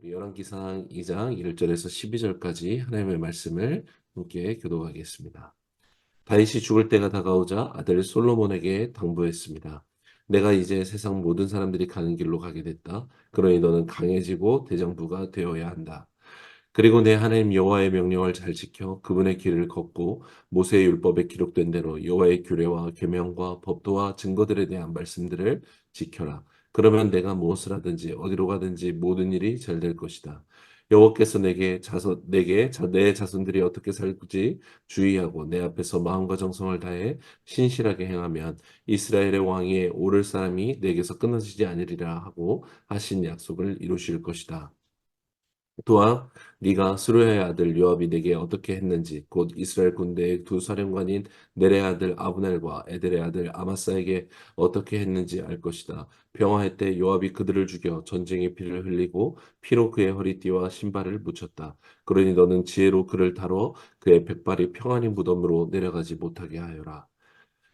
우리 열왕기상 2장 1절에서 12절까지 하나님의 말씀을 함께 교독하겠습니다. 다윗이 죽을 때가 다가오자 아들 솔로몬에게 당부했습니다. 내가 이제 세상 모든 사람들이 가는 길로 가게 됐다. 그러니 너는 강해지고 대장부가 되어야 한다. 그리고 내 하나님 여호와의 명령을 잘 지켜 그분의 길을 걷고 모세의 율법에 기록된 대로 여호와의 규례와 계명과 법도와 증거들에 대한 말씀들을 지켜라. 그러면 내가 무엇을 하든지 어디로 가든지 모든 일이 잘 될 것이다. 여호와께서 내게 자손 내게 자, 내 자손들이 어떻게 살지 주의하고 내 앞에서 마음과 정성을 다해 신실하게 행하면 이스라엘의 왕위에 오를 사람이 내게서 끊어지지 않으리라 하고 하신 약속을 이루실 것이다. 또한 네가 스루야의 아들 요압이 내게 어떻게 했는지 곧 이스라엘 군대의 두 사령관인 네레 아들 아브넬과 에델의 아들 아마사에게 어떻게 했는지 알 것이다. 병화해 때 요압이 그들을 죽여 전쟁의 피를 흘리고 피로 그의 허리띠와 신발을 묻혔다. 그러니 너는 지혜로 그를 다뤄 그의 백발이 평안히 무덤으로 내려가지 못하게 하여라.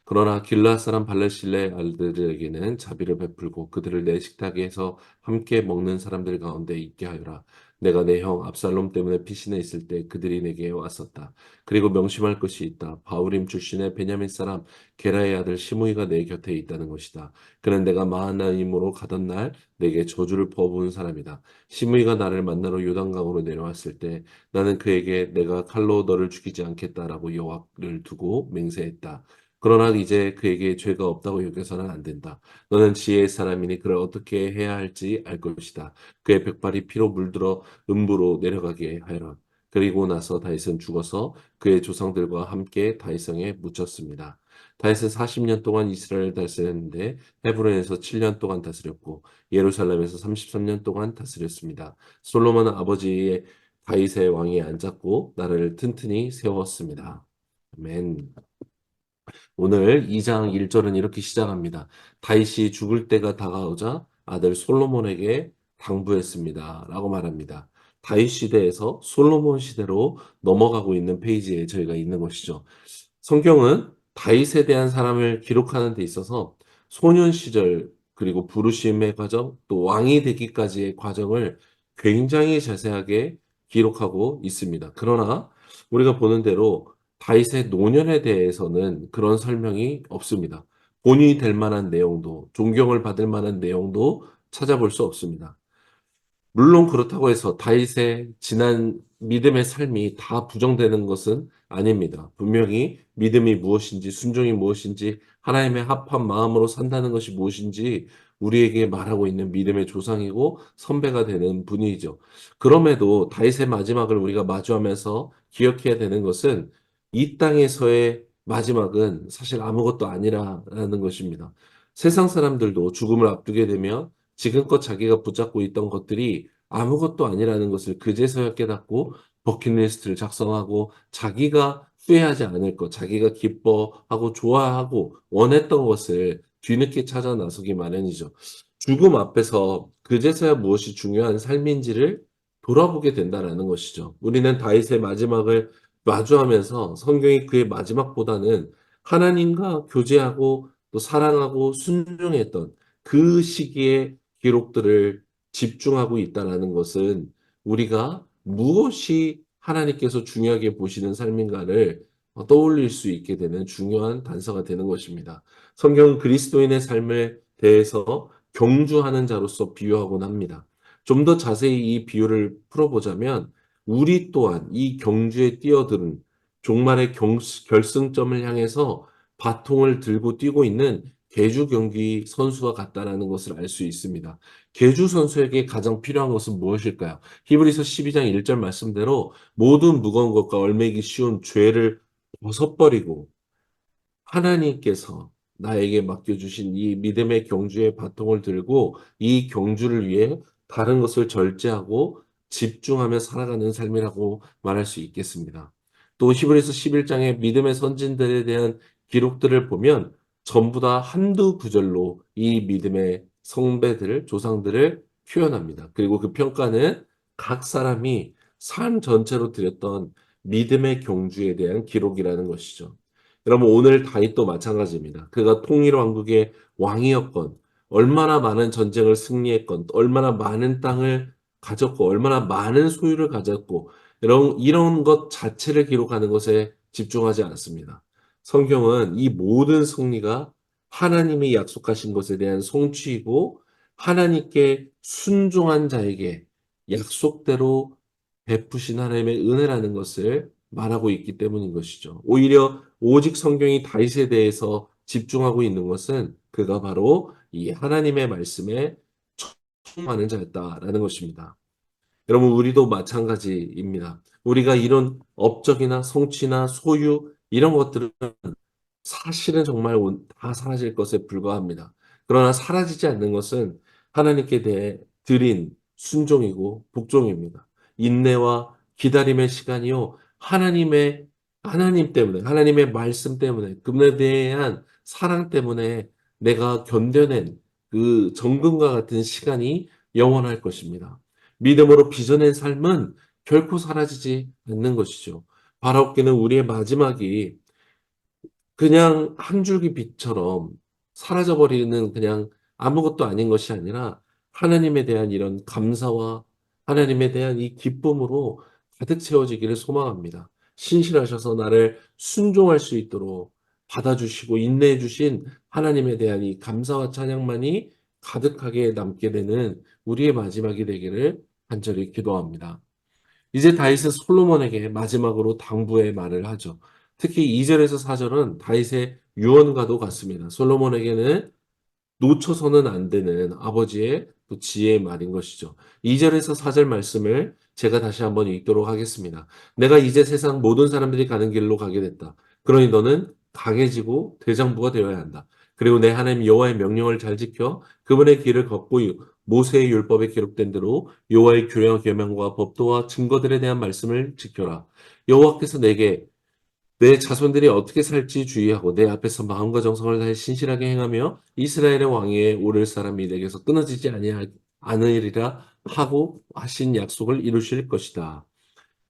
그러나 길라 사람 발레실레 알들에게는 자비를 베풀고 그들을 내 식탁에서 함께 먹는 사람들 가운데 있게 하여라. 내가 내 형 압살롬 때문에 피신해 있을 때 그들이 내게 왔었다. 그리고 명심할 것이 있다. 바울임 출신의 베냐민 사람 게라의 아들 시므이가 내 곁에 있다는 것이다. 그는 내가 마하나임으로 가던 날 내게 저주를 퍼부은 사람이다. 시므이가 나를 만나러 요단강으로 내려왔을 때 나는 그에게 내가 칼로 너를 죽이지 않겠다라고 여호와를 두고 맹세했다. 그러나 이제 그에게 죄가 없다고 여겨서는 안 된다. 너는 지혜의 사람이니 그를 어떻게 해야 할지 알 것이다. 그의 백발이 피로 물들어 음부로 내려가게 하여라. 그리고 나서 다윗은 죽어서 그의 조상들과 함께 다윗성에 묻혔습니다. 다윗은 40년 동안 이스라엘을 다스렸는데 헤브론에서 7년 동안 다스렸고 예루살렘에서 33년 동안 다스렸습니다. 솔로몬은 아버지의 다윗의 왕위에 앉았고 나라를 튼튼히 세웠습니다. 아멘. 오늘 2장 1절은 이렇게 시작합니다. 다윗이 죽을 때가 다가오자 아들 솔로몬에게 당부했습니다. 라고 말합니다. 다윗 시대에서 솔로몬 시대로 넘어가고 있는 페이지에 저희가 있는 것이죠. 성경은 다윗에 대한 사람을 기록하는 데 있어서 소년 시절 그리고 부르심의 과정 또 왕이 되기까지의 과정을 굉장히 자세하게 기록하고 있습니다. 그러나 우리가 보는 대로 다윗의 노년에 대해서는 그런 설명이 없습니다. 본이 될 만한 내용도 존경을 받을 만한 내용도 찾아볼 수 없습니다. 물론 그렇다고 해서 다윗의 지난 믿음의 삶이 다 부정되는 것은 아닙니다. 분명히 믿음이 무엇인지 순종이 무엇인지 하나님의 합한 마음으로 산다는 것이 무엇인지 우리에게 말하고 있는 믿음의 조상이고 선배가 되는 분이죠. 그럼에도 다윗의 마지막을 우리가 마주하면서 기억해야 되는 것은 이 땅에서의 마지막은 사실 아무것도 아니라는 것입니다. 세상 사람들도 죽음을 앞두게 되면 지금껏 자기가 붙잡고 있던 것들이 아무것도 아니라는 것을 그제서야 깨닫고 버킷리스트를 작성하고 자기가 후회하지 않을 것, 자기가 기뻐하고 좋아하고 원했던 것을 뒤늦게 찾아 나서기 마련이죠. 죽음 앞에서 그제서야 무엇이 중요한 삶인지를 돌아보게 된다라는 것이죠. 우리는 다윗의 마지막을 마주하면서 성경이 그의 마지막보다는 하나님과 교제하고 또 사랑하고 순종했던 그 시기의 기록들을 집중하고 있다는 것은 우리가 무엇이 하나님께서 중요하게 보시는 삶인가를 떠올릴 수 있게 되는 중요한 단서가 되는 것입니다. 성경은 그리스도인의 삶에 대해서 경주하는 자로서 비유하곤 합니다. 좀 더 자세히 이 비유를 풀어보자면 우리 또한 이 경주에 뛰어드는 종말의 경, 결승점을 향해서 바통을 들고 뛰고 있는 개주 경기 선수와 같다라는 것을 알 수 있습니다. 개주 선수에게 가장 필요한 것은 무엇일까요? 히브리서 12장 1절 말씀대로 모든 무거운 것과 얼매기 쉬운 죄를 벗어버리고 하나님께서 나에게 맡겨주신 이 믿음의 경주의 바통을 들고 이 경주를 위해 다른 것을 절제하고 집중하며 살아가는 삶이라고 말할 수 있겠습니다. 또 히브리서 11장의 믿음의 선진들에 대한 기록들을 보면 전부 다 한두 구절로 이 믿음의 성배들, 조상들을 표현합니다. 그리고 그 평가는 각 사람이 삶 전체로 드렸던 믿음의 경주에 대한 기록이라는 것이죠. 여러분 오늘 다윗도 마찬가지입니다. 그가 통일 왕국의 왕이었건 얼마나 많은 전쟁을 승리했건 얼마나 많은 땅을 가졌고 얼마나 많은 소유를 가졌고 이런 이런 것 자체를 기록하는 것에 집중하지 않습니다. 성경은 이 모든 승리가 하나님이 약속하신 것에 대한 성취이고 하나님께 순종한 자에게 약속대로 베푸신 하나님의 은혜라는 것을 말하고 있기 때문인 것이죠. 오히려 오직 성경이 다윗에 대해서 집중하고 있는 것은 그가 바로 이 하나님의 말씀에 충만한 자였다라는 것입니다. 여러분, 우리도 마찬가지입니다. 우리가 이런 업적이나 성취나 소유, 이런 것들은 사실은 정말 온- 다 사라질 것에 불과합니다. 그러나 사라지지 않는 것은 하나님께 대해 드린 순종이고 복종입니다. 인내와 기다림의 시간이요. 하나님의, 하나님 때문에, 하나님의 말씀 때문에, 그분에 대한 사랑 때문에 내가 견뎌낸 그 정금과 같은 시간이 영원할 것입니다. 믿음으로 빚어낸 삶은 결코 사라지지 않는 것이죠. 바라옵기는 우리의 마지막이 그냥 한 줄기 빛처럼 사라져버리는 그냥 아무것도 아닌 것이 아니라 하나님에 대한 이런 감사와 하나님에 대한 이 기쁨으로 가득 채워지기를 소망합니다. 신실하셔서 나를 순종할 수 있도록 받아주시고 인내해 주신 하나님에 대한 이 감사와 찬양만이 가득하게 남게 되는 우리의 마지막이 되기를 간절히 기도합니다. 이제 다윗은 솔로몬에게 마지막으로 당부의 말을 하죠. 특히 2절에서 4절은 다윗의 유언과도 같습니다. 솔로몬에게는 놓쳐서는 안 되는 아버지의 또 지혜의 말인 것이죠. 2절에서 4절 말씀을 제가 다시 한번 읽도록 하겠습니다. 내가 이제 세상 모든 사람들이 가는 길로 가게 됐다. 그러니 너는 강해지고 대장부가 되어야 한다. 그리고 내 하나님 여호와의 명령을 잘 지켜 그분의 길을 걷고 모세의 율법에 기록된 대로 여호와의 교령 계명과 법도와 증거들에 대한 말씀을 지켜라. 여호와께서 내게 내 자손들이 어떻게 살지 주의하고 내 앞에서 마음과 정성을 다해 신실하게 행하며 이스라엘의 왕위에 오를 사람이 내게서 끊어지지 않으리라 하고 하신 약속을 이루실 것이다.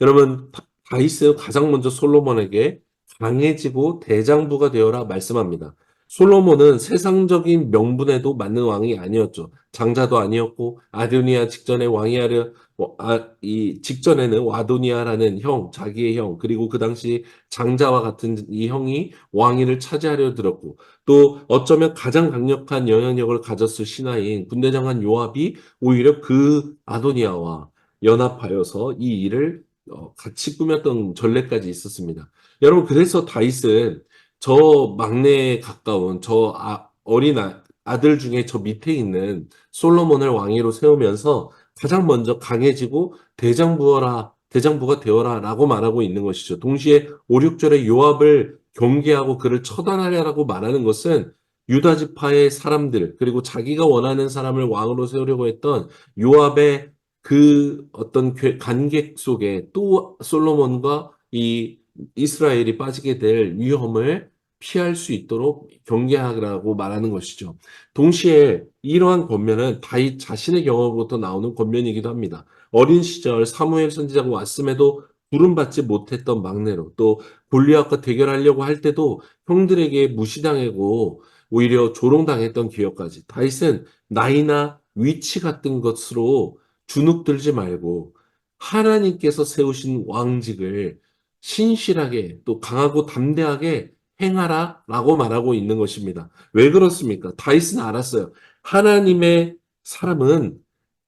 여러분 다- 다윗은 가장 먼저 솔로몬에게 강해지고 대장부가 되어라 말씀합니다. 솔로몬은 세상적인 명분에도 맞는 왕이 아니었죠. 장자도 아니었고 아도니아 직전에 왕이하려 어, 아, 이 직전에는 와도니아라는 형, 자기의 형, 그리고 그 당시 장자와 같은 이 형이 왕위를 차지하려 들었고, 또 어쩌면 가장 강력한 영향력을 가졌을 신하인 군대장관 요압이 오히려 그 아도니아와 연합하여서 이 일을 어, 같이 꾸몄던 전례까지 있었습니다. 여러분, 그래서 다윗은 저 막내에 가까운 저 아, 어린 아, 아들 중에 저 밑에 있는 솔로몬을 왕위로 세우면서 가장 먼저 강해지고 대장부어라, 대장부가 되어라 라고 말하고 있는 것이죠. 동시에 5, 6절에 요압을 경계하고 그를 처단하려고 말하는 것은 유다 지파의 사람들, 그리고 자기가 원하는 사람을 왕으로 세우려고 했던 요압의 그 어떤 괴- 간객 속에 또 솔로몬과 이 이스라엘이 빠지게 될 위험을 피할 수 있도록 경계하라고 말하는 것이죠. 동시에 이러한 권면은 다윗 자신의 경험으로부터 나오는 권면이기도 합니다. 어린 시절 사무엘 선지자가 왔음에도 부름받지 못했던 막내로 또 골리앗과 대결하려고 할 때도 형들에게 무시당하고 오히려 조롱당했던 기억까지 다윗은 나이나 위치 같은 것으로 주눅들지 말고 하나님께서 세우신 왕직을 신실하게 또 강하고 담대하게 행하라 라고 말하고 있는 것입니다. 왜 그렇습니까? 다윗은 알았어요. 하나님의 사람은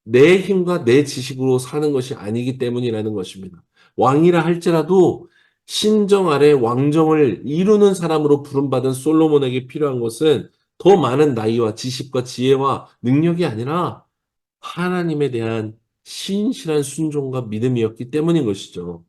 내 힘과 내 지식으로 사는 것이 아니기 때문이라는 것입니다. 왕이라 할지라도 신정 아래 왕정을 이루는 사람으로 부름받은 솔로몬에게 필요한 것은 더 많은 나이와 지식과 지혜와 능력이 아니라 하나님에 대한 신실한 순종과 믿음이었기 때문인 것이죠.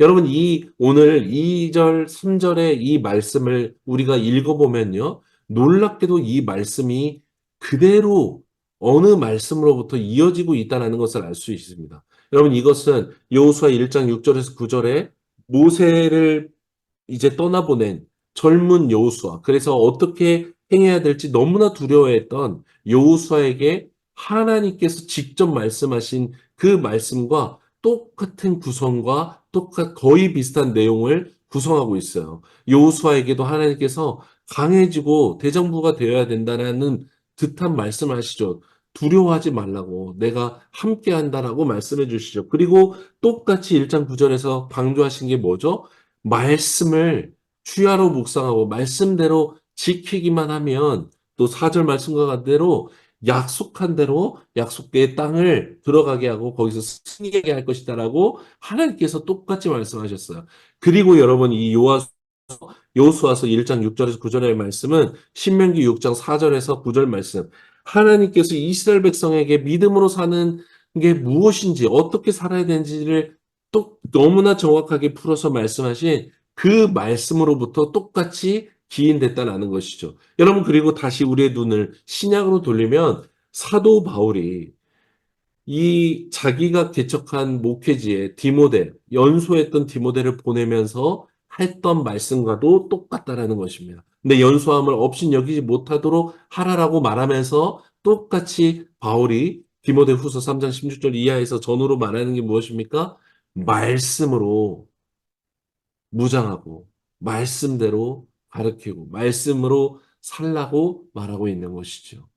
여러분, 이 오늘 2절, 3절의 이 말씀을 우리가 읽어보면요. 놀랍게도 이 말씀이 그대로 어느 말씀으로부터 이어지고 있다는 것을 알 수 있습니다. 여러분, 이것은 여호수아 1장 6절에서 9절에 모세를 이제 떠나보낸 젊은 여호수아, 그래서 어떻게 행해야 될지 너무나 두려워했던 여호수아에게 하나님께서 직접 말씀하신 그 말씀과 똑같은 구성과 똑같 거의 비슷한 내용을 구성하고 있어요. 여호수아에게도 하나님께서 강해지고 대장부가 되어야 된다는 듯한 말씀을 하시죠. 두려워하지 말라고 내가 함께 한다라고 말씀해 주시죠. 그리고 똑같이 1장 9절에서 강조하신 게 뭐죠? 말씀을 주야로 묵상하고 말씀대로 지키기만 하면 또 4절 말씀과 같대로 약속한 대로 약속의 땅을 들어가게 하고 거기서 승리하게 할 것이다라고 하나님께서 똑같이 말씀하셨어요. 그리고 여러분 이 요하 요수아서 1장 6절에서 9절의 말씀은 신명기 6장 4절에서 9절 말씀. 하나님께서 이스라엘 백성에게 믿음으로 사는 게 무엇인지 어떻게 살아야 되는지를 또 너무나 정확하게 풀어서 말씀하신 그 말씀으로부터 똑같이 기인됐다라는 것이죠. 여러분 그리고 다시 우리의 눈을 신약으로 돌리면 사도 바울이 이 자기가 개척한 목회지에 디모데, 연수했던 디모데를 보내면서 했던 말씀과도 똑같다라는 것입니다. 근데 연수함을 없인 여기지 못하도록 하라라고 말하면서 똑같이 바울이 디모데 후서 3장 16절 이하에서 전후로 말하는 게 무엇입니까? 말씀으로 무장하고, 말씀대로 가르치고, 말씀으로 살라고 말하고 있는 것이죠.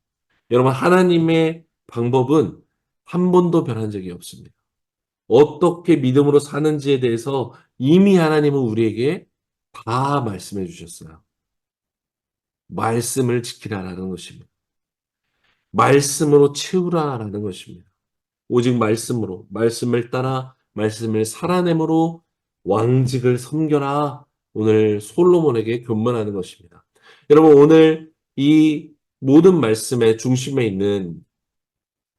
여러분, 하나님의 방법은 한 번도 변한 적이 없습니다. 어떻게 믿음으로 사는지에 대해서 이미 하나님은 우리에게 다 말씀해 주셨어요. 말씀을 지키라라는 것입니다. 말씀으로 채우라라는 것입니다. 오직 말씀으로, 말씀을 따라, 말씀을 살아내므로 왕직을 섬겨라. 오늘 솔로몬에게 교문하는 것입니다. 여러분, 오늘 이 모든 말씀의 중심에 있는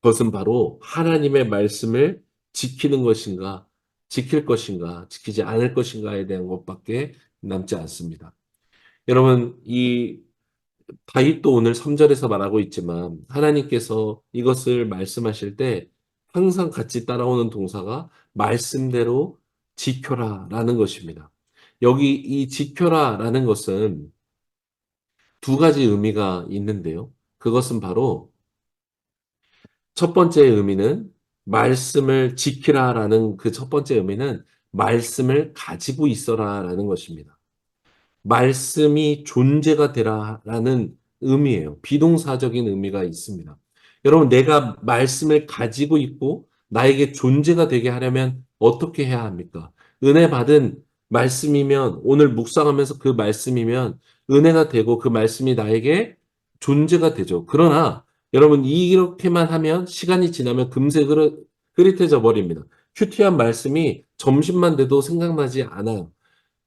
것은 바로 하나님의 말씀을 지키는 것인가, 지킬 것인가, 지키지 않을 것인가에 대한 것밖에 남지 않습니다. 여러분, 이 다윗도 오늘 3절에서 말하고 있지만 하나님께서 이것을 말씀하실 때 항상 같이 따라오는 동사가 말씀대로 지켜라 라는 것입니다. 여기 이 지켜라라는 것은 두 가지 의미가 있는데요. 그것은 바로 첫 번째 의미는 말씀을 지키라라는 그 첫 번째 의미는 말씀을 가지고 있어라라는 것입니다. 말씀이 존재가 되라라는 의미예요. 비동사적인 의미가 있습니다. 여러분, 내가 말씀을 가지고 있고 나에게 존재가 되게 하려면 어떻게 해야 합니까? 은혜 받은 말씀이면 오늘 묵상하면서 그 말씀이면 은혜가 되고 그 말씀이 나에게 존재가 되죠. 그러나 여러분 이렇게만 하면 시간이 지나면 금세 흐릿, 흐릿해져 버립니다. 큐티한 말씀이 점심만 돼도 생각나지 않아요.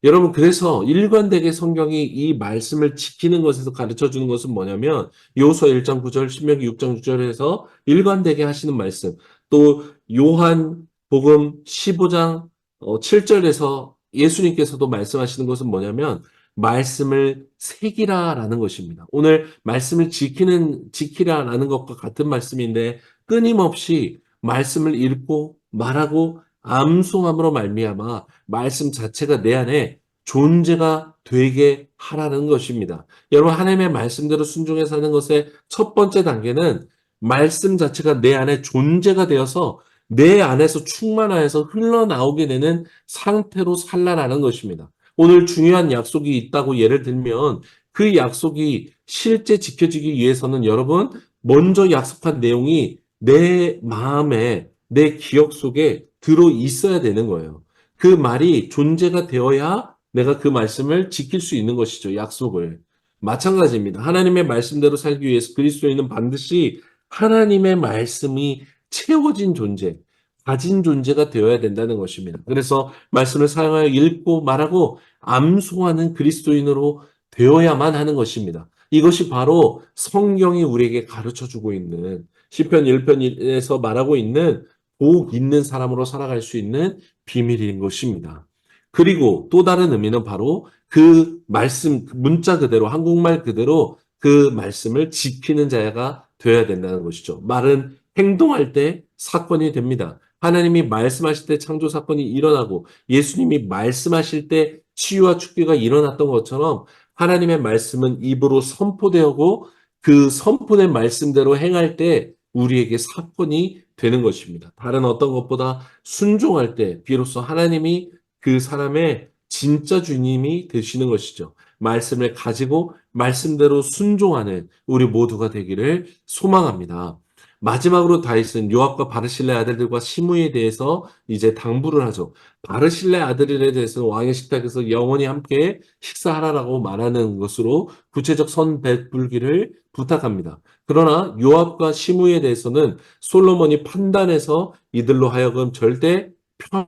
여러분 그래서 일관되게 성경이 이 말씀을 지키는 것에서 가르쳐 주는 것은 뭐냐면 요서 1장 9절, 신명기 6장 6절에서 일관되게 하시는 말씀. 또 요한 복음 15장 7절에서 예수님께서도 말씀하시는 것은 뭐냐면 말씀을 새기라라는 것입니다. 오늘 말씀을 지키는 지키라라는 것과 같은 말씀인데 끊임없이 말씀을 읽고 말하고 암송함으로 말미암아 말씀 자체가 내 안에 존재가 되게 하라는 것입니다. 여러분 하나님의 말씀대로 순종해 사는 것의 첫 번째 단계는 말씀 자체가 내 안에 존재가 되어서 내 안에서 충만하여서 흘러나오게 되는 상태로 살라라는 것입니다. 오늘 중요한 약속이 있다고 예를 들면 그 약속이 실제 지켜지기 위해서는 여러분 먼저 약속한 내용이 내 마음에 내 기억 속에 들어 있어야 되는 거예요. 그 말이 존재가 되어야 내가 그 말씀을 지킬 수 있는 것이죠. 약속을. 마찬가지입니다. 하나님의 말씀대로 살기 위해서 그리스도인은 반드시 하나님의 말씀이 채워진 존재, 가진 존재가 되어야 된다는 것입니다. 그래서 말씀을 사용하여 읽고 말하고 암송하는 그리스도인으로 되어야만 하는 것입니다. 이것이 바로 성경이 우리에게 가르쳐 주고 있는 시편 1편에서 말하고 있는 복 있는 사람으로 살아갈 수 있는 비밀인 것입니다. 그리고 또 다른 의미는 바로 그 말씀 문자 그대로 한국말 그대로 그 말씀을 지키는 자가 되어야 된다는 것이죠. 말은 행동할 때 사건이 됩니다. 하나님이 말씀하실 때 창조 사건이 일어나고 예수님이 말씀하실 때 치유와 축기가 일어났던 것처럼 하나님의 말씀은 입으로 선포되고 그 선포된 말씀대로 행할 때 우리에게 사건이 되는 것입니다. 다른 어떤 것보다 순종할 때 비로소 하나님이 그 사람의 진짜 주님이 되시는 것이죠. 말씀을 가지고 말씀대로 순종하는 우리 모두가 되기를 소망합니다. 마지막으로 다윗은 요압과 바르실레 아들들과 시므에 대해서 이제 당부를 하죠. 바르실레 아들에 대해서는 왕의 식탁에서 영원히 함께 식사하라라고 말하는 것으로 구체적 선배불기를 부탁합니다. 그러나 요압과 시므에 대해서는 솔로몬이 판단해서 이들로 하여금 절대 편한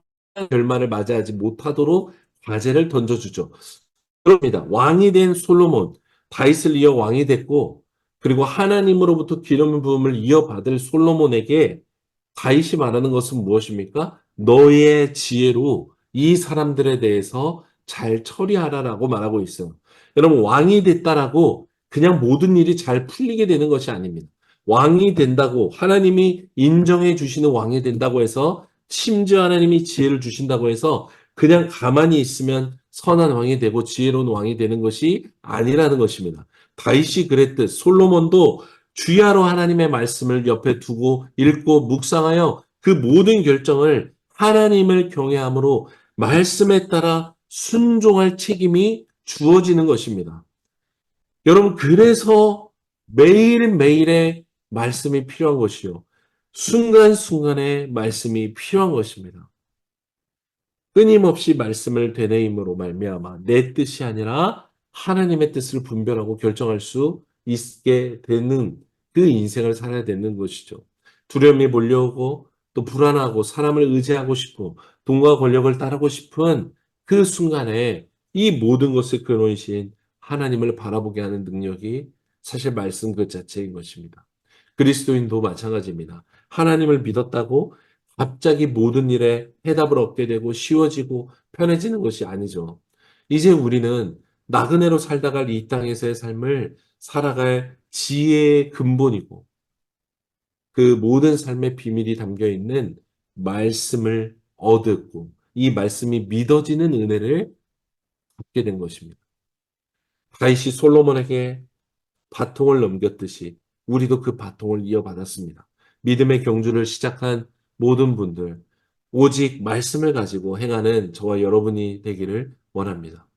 결말을 맞이하지 못하도록 과제를 던져주죠. 그럽니다. 왕이 된 솔로몬, 다윗을 이어 왕이 됐고, 그리고 하나님으로부터 기름 부음을 이어받을 솔로몬에게 다윗이 말하는 것은 무엇입니까? 너의 지혜로 이 사람들에 대해서 잘 처리하라라고 말하고 있어요. 여러분, 왕이 됐다라고 그냥 모든 일이 잘 풀리게 되는 것이 아닙니다. 왕이 된다고 하나님이 인정해 주시는 왕이 된다고 해서 심지어 하나님이 지혜를 주신다고 해서 그냥 가만히 있으면 선한 왕이 되고 지혜로운 왕이 되는 것이 아니라는 것입니다. 다윗이 그랬듯 솔로몬도 주야로 하나님의 말씀을 옆에 두고 읽고 묵상하여 그 모든 결정을 하나님을 경외함으로 말씀에 따라 순종할 책임이 주어지는 것입니다. 여러분 그래서 매일매일의 말씀이 필요한 것이요. 순간순간의 말씀이 필요한 것입니다. 끊임없이 말씀을 되뇌임으로 말미암아 내 뜻이 아니라 하나님의 뜻을 분별하고 결정할 수 있게 되는 그 인생을 살아야 되는 것이죠. 두려움이 몰려오고 또 불안하고 사람을 의지하고 싶고 돈과 권력을 따르고 싶은 그 순간에 이 모든 것의 근원이신 하나님을 바라보게 하는 능력이 사실 말씀 그 자체인 것입니다. 그리스도인도 마찬가지입니다. 하나님을 믿었다고 갑자기 모든 일에 해답을 얻게 되고 쉬워지고 편해지는 것이 아니죠. 이제 우리는 나그네로 살다갈 이 땅에서의 삶을 살아갈 지혜의 근본이고 그 모든 삶의 비밀이 담겨 있는 말씀을 얻었고 이 말씀이 믿어지는 은혜를 받게 된 것입니다. 다윗이 솔로몬에게 바통을 넘겼듯이 우리도 그 바통을 이어받았습니다. 믿음의 경주를 시작한 모든 분들, 오직 말씀을 가지고 행하는 저와 여러분이 되기를 원합니다.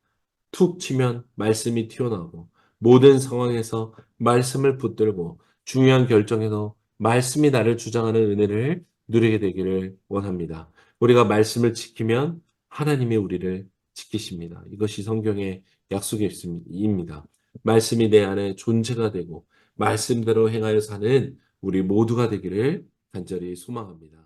툭 치면 말씀이 튀어나오고 모든 상황에서 말씀을 붙들고 중요한 결정에서 말씀이 나를 주장하는 은혜를 누리게 되기를 원합니다. 우리가 말씀을 지키면 하나님이 우리를 지키십니다. 이것이 성경의 약속입니다. 말씀이 내 안에 존재가 되고 말씀대로 행하여 사는 우리 모두가 되기를 간절히 소망합니다.